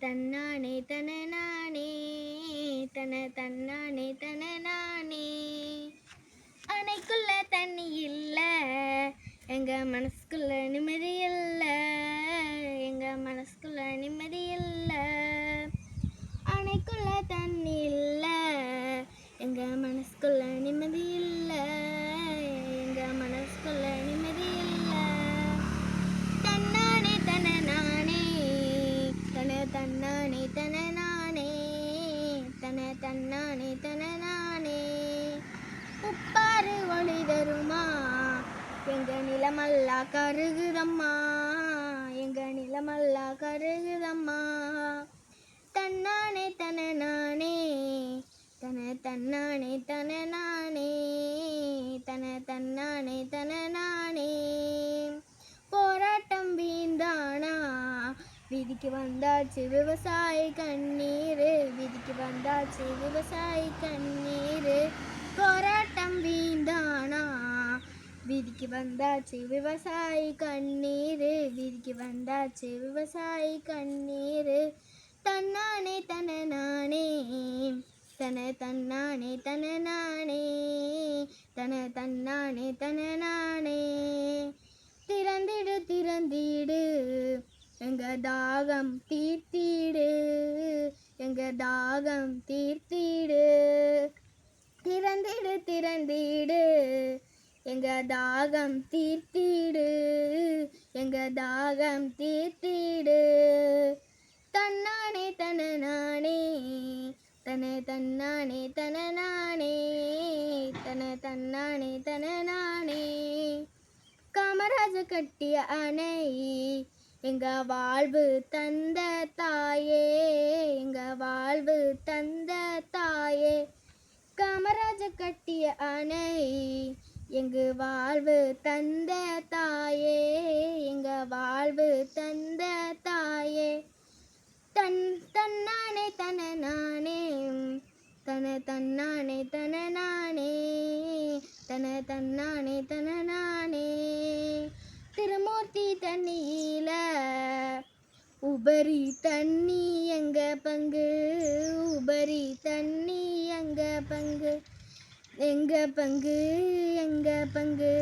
தன்னானே தன நானே தன தன்னானே தன நானே அணைக்குள்ள தண்ணி இல்லை எங்கள் மனசுக்குள்ள நிம்மதி இல்லை எங்கள் மனசுக்குள்ள நிம்மதி இல்லை. அணைக்குள்ள தண்ணி இல்லை எங்கள் மனசுக்குள்ள நிம்மதி இல்லை. தன நானே தன தன்னானே தன நானே. உப்பாறு ஒளி தருமா? எங்க நிலமல்லா கருகுதம்மா எங்க நிலமல்லா கருகுதம்மா. தன்னானே தன விதிக்கு வந்தாச்சு விவசாயி கண்ணீர். விதிக்கு வந்தாச்சு விவசாயி கண்ணீர். போராட்டம் வீந்தானா விதிக்கு வந்தாச்சு விவசாயி கண்ணீர். விதிக்கு வந்தாச்சு விவசாயி கண்ணீர். தன்னானே தன நானே. தன தன்னானே தன நானே. தன தன்னானே தன நானே. திறந்திடு திறந்திடு. எங்க தாகம் தீர்த்திடு எங்க தாகம் தீர்த்திடு. திறந்திடு திறந்திடு எங்க தாகம் தீர்த்திடு எங்க தாகம் தீர்த்திடு. தன்னானே தன நானே தன தன்னானே தன நானே தன தன்னானே தன நானே காமராஜ கட்டிய அணை எங்க வாழ்வு தந்த தாயே எங்க வாழ்வு தந்த தாயே. காமராஜ கட்டிய அணை எங்கு வாழ்வு தந்த தாயே எங்க வாழ்வு தந்த தாயே. தன் தன்னானே தன நானே தன தன்னானே தன நானே தன தன்னானே தன நானே. திருமூர்த்தி தண்ணியில உபரி தண்ணி எங்க பங்கு? உபரி தண்ணி எங்க பங்கு? எங்க பங்கு? எங்க பங்கு?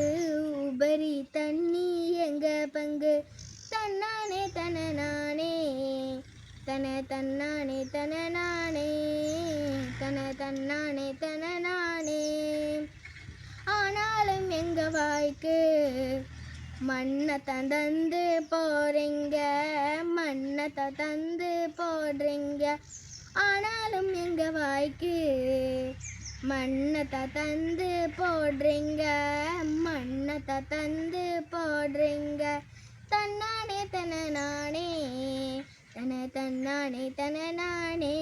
உபரி தண்ணி எங்க பங்கு? தன்னானே தன நானே தன தன்னானே தன நானே தன தன்னானே தன நானே ஆனாலும் எங்க வாய்க்கு மண்ணை தந்து போறீங்க மண்ணை தந்து போடுறீங்க. ஆனாலும் எங்க வாய்க்கு மண்ணை தந்து போடுறீங்க மண்ணை தந்து போடுறீங்க. தன்னானே தன நானே தன தன்னானே தன நானே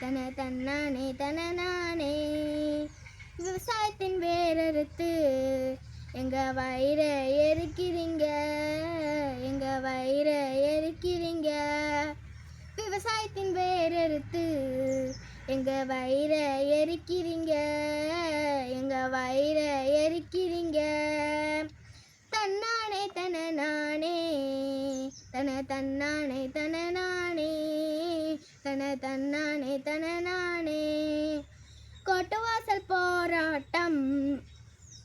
தன தன்னானே தன நானே. விவசாயத்தின் வேறறுத்து எங்கள் வயிற எரிக்கிறீங்க? எங்கள் வயிற எரிக்கிறீங்க? விவசாயத்தின் வேறு எடுத்து எங்கள் வயிற எரிக்கிறீங்க? எங்கள் வயிற எரிக்கிறீங்க? தன்னானே தன நானே தன தன்னானே தன நானே தன தன்னானே தன நானே கொட்டுவாசல் போராட்டம்.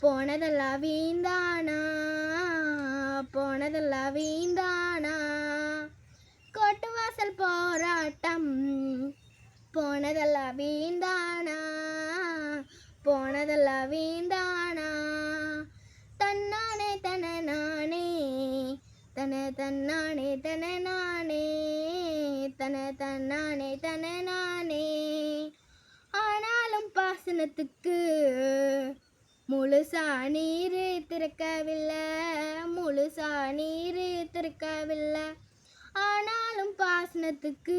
போனதெல்லாம் வீந்தானா போனதெல்லாம் வீந்தானா கோட்டு வாசல் போராட்டம். போனதெல்லாம் வீந்தானா போனதெல்லாம் வீந்தானா தன்னானே தன நானே. தன தன்னானே தன நானே. தன தன்னானே தன நானே. ஆனாலும் பாசனத்துக்கு முழுசா நீர் திறக்கவில்லை முழுசா நீர் திறக்கவில்லை. ஆனாலும் பாசனத்துக்கு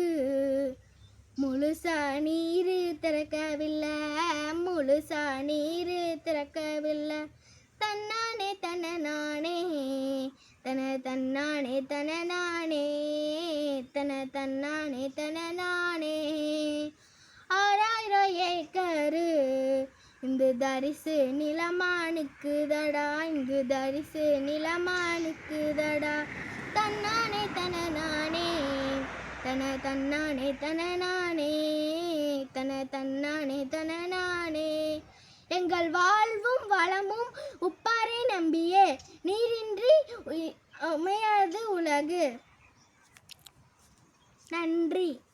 முழுசா நீர் திறக்கவில்லை முழுசா நீர் திறக்கவில்லை. தன்னானே தன நானே தன தன்னானே தன நானே தன தன்னானே தன நானே. ஆறாயிரம் ஏக்கரு இங்கு தரிசு நிலமானுக்குதடா இங்கு தரிசு நிலமானுக்குதடா தன்னானே தன நானே தன தன்னானே தன நானே தன தன்னானே தன நானே எங்கள் வாழ்வும் வளமும் உப்பாரை நம்பியே நீரின்றி அமையாது உலகு. நன்றி.